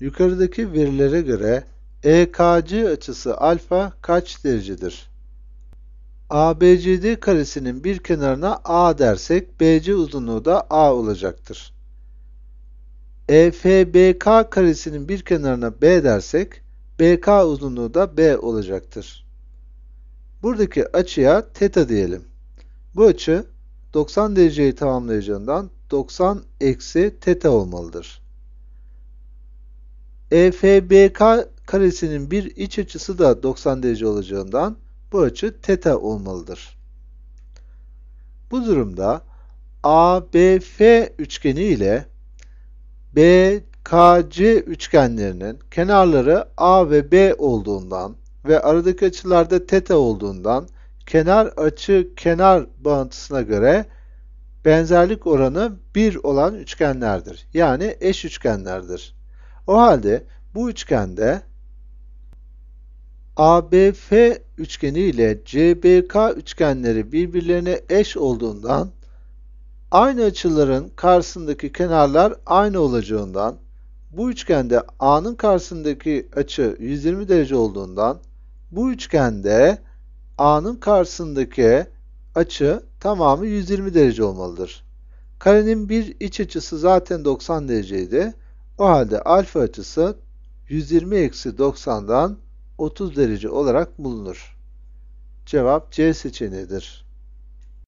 Yukarıdaki verilere göre EKC açısı alfa kaç derecedir? ABCD karesinin bir kenarına A dersek BC uzunluğu da A olacaktır. EFBK karesinin bir kenarına B dersek BK uzunluğu da B olacaktır. Buradaki açıya teta diyelim. Bu açı 90 dereceyi tamamlayacağından 90 eksi teta olmalıdır. EFBK karesinin bir iç açısı da 90 derece olacağından bu açı teta olmalıdır. Bu durumda ABF üçgeni ile BKC üçgenlerinin kenarları A ve B olduğundan ve aradaki açılarda teta olduğundan kenar açı kenar bağıntısına göre benzerlik oranı 1 olan üçgenlerdir. Yani eş üçgenlerdir. O halde bu üçgende ABF üçgeni ile CBK üçgenleri birbirlerine eş olduğundan aynı açıların karşısındaki kenarlar aynı olacağından bu üçgende A'nın karşısındaki açı 120 derece olduğundan bu üçgende A'nın karşısındaki açı tamamı 120 derece olmalıdır. Karenin bir iç açısı zaten 90 dereceydi. O halde alfa açısı 120 eksi 90'dan 30 derece olarak bulunur. Cevap C seçeneğidir.